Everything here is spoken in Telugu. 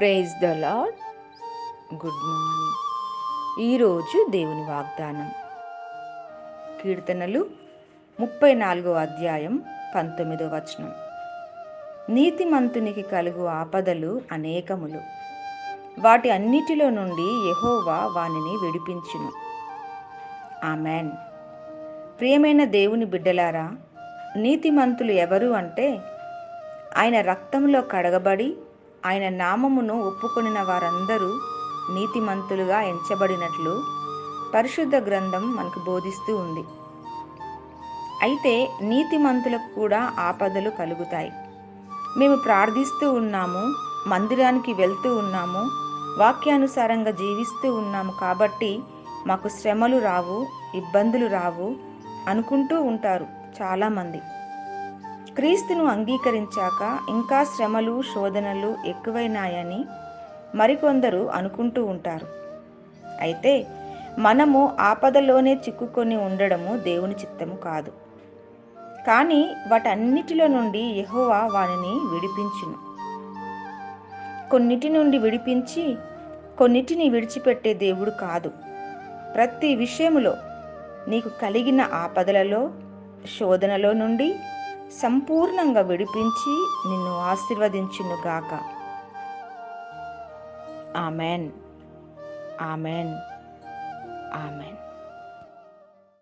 Praise the Lord good morning. ఈరోజు దేవుని వాగ్దానం. కీర్తనలు ముప్పై నాలుగో అధ్యాయం పంతొమ్మిదో వచనం. నీతిమంతునికి కలుగు ఆపదలు అనేకములు. వాటి అన్నిటిలో నుండి యెహోవా వానిని విడిపించును. ఆమెన్. ప్రియమైన దేవుని బిడ్డలారా నీతిమంతులు ఎవరు అంటే ఆయన రక్తంలో కడగబడి ఆయన నామమును ఒప్పుకొనిన వారందరూ నీతిమంతులుగా ఎంచబడినట్లు పరిశుద్ధ గ్రంథం మనకు బోధిస్తూ ఉంది. అయితే నీతిమంతులకు కూడా ఆపదలు కలుగుతాయి. మేము ప్రార్థిస్తూ ఉన్నాము మందిరానికి వెళ్తూ ఉన్నాము వాక్యానుసారంగా జీవిస్తూ ఉన్నాము కాబట్టి మాకు శ్రమలు రావు ఇబ్బందులు రావు అనుకుంటూ ఉంటారు చాలామంది. క్రీస్తును అంగీకరించాక ఇంకా శ్రమలు శోధనలు ఎక్కువైనాయని మరికొందరు అనుకుంటూ ఉంటారు. అయితే మనము ఆపదలోనే చిక్కుకొని ఉండడము దేవుని చిత్తము కాదు. కానీ వాటన్నిటిలో నుండి యహోవా వానిని విడిపించును. కొన్నిటి నుండి విడిపించి కొన్నిటిని విడిచిపెట్టే దేవుడు కాదు. ప్రతి విషయములో నీకు కలిగిన ఆపదలలో శోధనలో నుండి సంపూర్ణంగా విడిపించి నిన్ను ఆశీర్వదించునుగాక. ఆమెన్. ఆమెన్. ఆమెన్.